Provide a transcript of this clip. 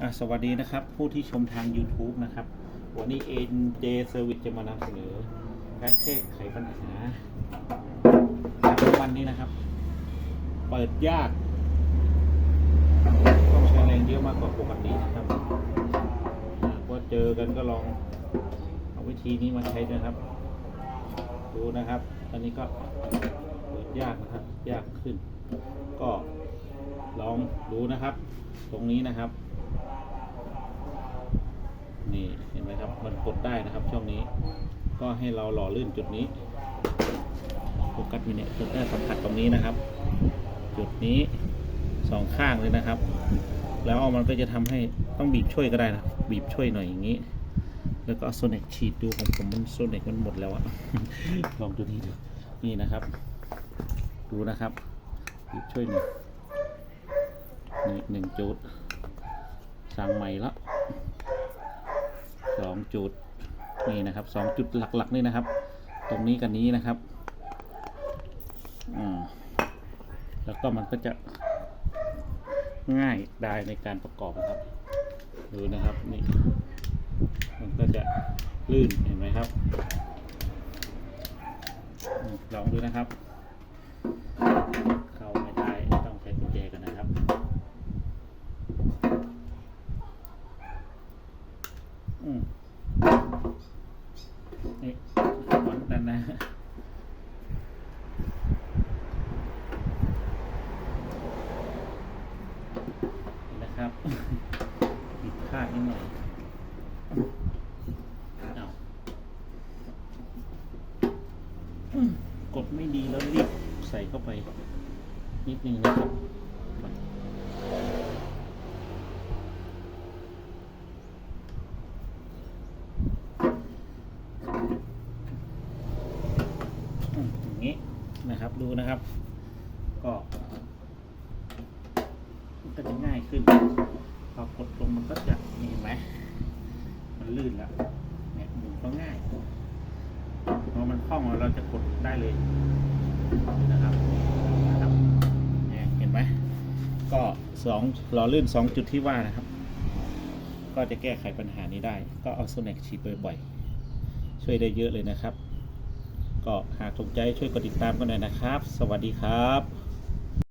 สวัสดีนะครับ ผู้ที่ชมทาง YouTube นะครับ วันนี้ NJ Service จะมานำเสนอ การแก้ไขปัญหาวันนี้นะครับ เปิดยาก ต้องใช้แรงเยอะมากกว่าปกตินะครับว่าเจอกันก็ลองเอาวิธีนี้มาใช้นะครับ ดูนะครับอันนี้ก็เปิดยากนะครับ ยากขึ้น ก็ลองดูนะครับ ตรงนี้นะครับ นี่เห็นไหมครับมันกดได้นะครับช่วงนี้ ก็ให้เราหล่อลื่นจุดนี้โฟกัสมิเนี่ยจุดได้สัมผัสตรงนี้นะครับ จุดนี้สองข้างเลยนะครับ แล้วมันก็จะทำให้ต้องบีบช่วยก็ได้นะบีบช่วยหน่อยอย่างนี้ แล้วก็โซเน็กฉีดดูของผมมันโซเน็กมันหมดแล้วอะลองดูนี่ดูนี่นะครับ ดูนะครับบีบช่วยหน่อยนี่หนึ่งจุดสั่งใหม่ละ สองจุดนี่นะครับสองจุดหลักๆนี่นะครับ ตรงนี้กับนี้นะครับอืมแล้วก็มันก็จะง่ายได้ในการประกอบนะครับดูนะครับนี่มันก็จะลื่นเห็นไหมครับลองดูนะครับ เข้าไม่ได้ต้องใช้กุญแจกันนะครับ อืม นี่วางด้านหน้านี่นะครับผิดพลาดนิดหน่อยเอากดไม่ดีแล้วรีบใส่เข้าไปนิดนึงนะครับ อย่างนี้นะครับดูนะครับ ก็มันก็จะง่ายขึ้นพอกดลงมันก็จะนี่เห็นไหมมันลื่นแล้วเนี่ยหมุนก็ง่ายพอมันคล่องเราจะกดได้เลยนะครับนะครับเนี่ยเห็นไหมก็สองหล่อลื่นสองจุดที่ว่านะครับ ก็จะแก้ไขปัญหานี้ได้ ก็เอาโซเน็กฉีดบ่อยๆช่วยได้เยอะเลยนะครับ ก็หากถูกใจช่วยกดติดตามกันหน่อยนะครับ สวัสดีครับ